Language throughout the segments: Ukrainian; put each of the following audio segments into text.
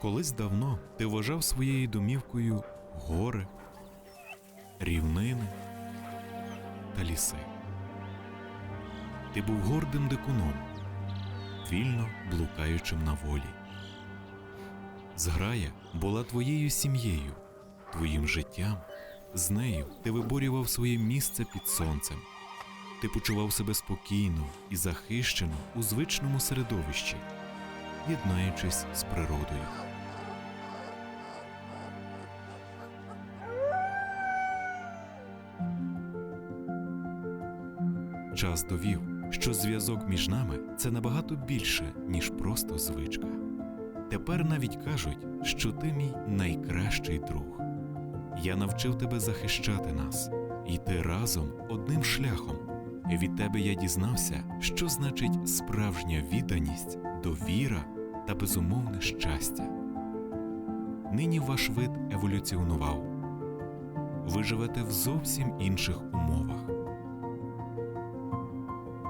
Колись давно ти вважав своєю домівкою гори, рівнини та ліси. Ти був гордим дикуном, вільно блукаючим на волі. Зграя була твоєю сім'єю, твоїм життям. З нею ти виборював своє місце під сонцем. Ти почував себе спокійно і захищено у звичному середовищі, єднаючись з природою. Час довів, що зв'язок між нами це набагато більше, ніж просто звичка. Тепер навіть кажуть, що ти мій найкращий друг. Я навчив тебе захищати нас, йти разом одним шляхом. Від тебе я дізнався, що значить справжня відданість, довіра та безумовне щастя. Нині ваш вид еволюціонував. Ви живете в зовсім інших умовах.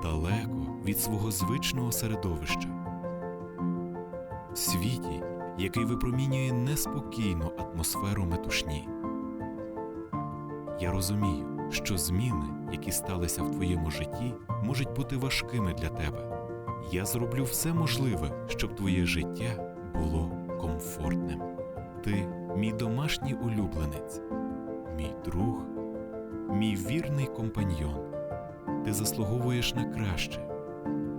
Далеко від свого звичного середовища. Світі, який випромінює неспокійну атмосферу метушні. Я розумію, що зміни, які сталися в твоєму житті, можуть бути важкими для тебе. Я зроблю все можливе, щоб твоє життя було комфортним. Ти мій домашній улюбленець, мій друг, мій вірний компаньйон. Ти заслуговуєш на краще,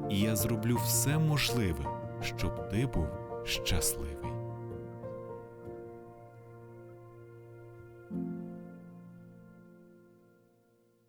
і я зроблю все можливе, щоб ти був щасливий.